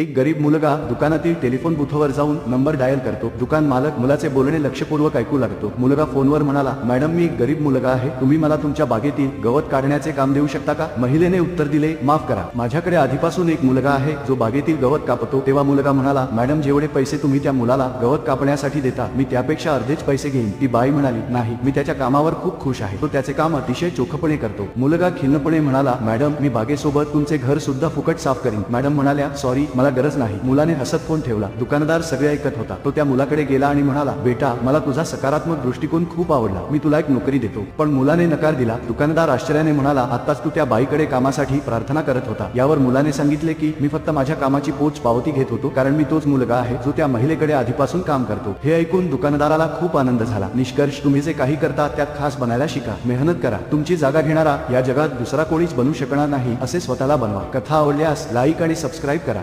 एक गरीब मुलगा दुकानातील टेलिफोन बुथवर जाऊन नंबर डायल करतो. दुकान मालक मुलाचे बोलणे लक्षपूर्वक ऐकू लागतो. मुलगा फोनवर म्हणाला मॅडम मी एक गरीब मुलगा आहे. तुम्ही मला तुमच्या बागेतील गवत काढण्याचे काम देऊ शकता का? महिलेने उत्तर दिले माफ करा. माझ्याकडे आधीपासून एक मुलगा आहे. जो बागेतील गवत कापतो. तेव्हा मुलगा म्हणाला मॅडम जेवढे पैसे तुम्ही त्या मुलाला गवत कापण्यासाठी देता मी त्यापेक्षा अर्धेच पैसे घेईन. ती बाई म्हणाली नाही मी त्याच्या कामावर खूप खुश आहे. तो त्याचे काम अतिशय चोखपणे करतो. मुलगा खिन्नपणे म्हणाला मॅडम मी बागेसोबत तुमचे घर सुद्धा फुकट साफ करीन. मॅडम म्हणाल्या सॉरी मला गरज नाही. मुलाने हसत फोन ठेवला. दुकानदार सगळे ऐकत होता. तो त्या मुलाकडे गेला आणि म्हणाला बेटा मला तुझा सकारात्मक दृष्टिकोन खूप आवडला. मी तुला एक नोकरी देतो. पण मुलाने नकार दिला. दुकानदार आश्चर्याने म्हणाला आताच तू त्या बाईकडे कामासाठी प्रार्थना करत होता. यावर मुलाने सांगितले की मी फक्त माझ्या कामाची पोच पावती घेत होतो कारण मी तोच मुलगा आहे जो त्या महिलेकडे आधीपासून काम करतो. हे ऐकून दुकानदाराला खूप आनंद झाला. निष्कर्ष तुम्ही जे काही करता त्यात खास बनायला शिका. मेहनत करा. तुमची जागा घेणारा या जगात दुसरा कोणीच बनू शकणार नाही असे स्वतःला बनवा. कथा आवडल्यास लाईक आणि सबस्क्राईब करा.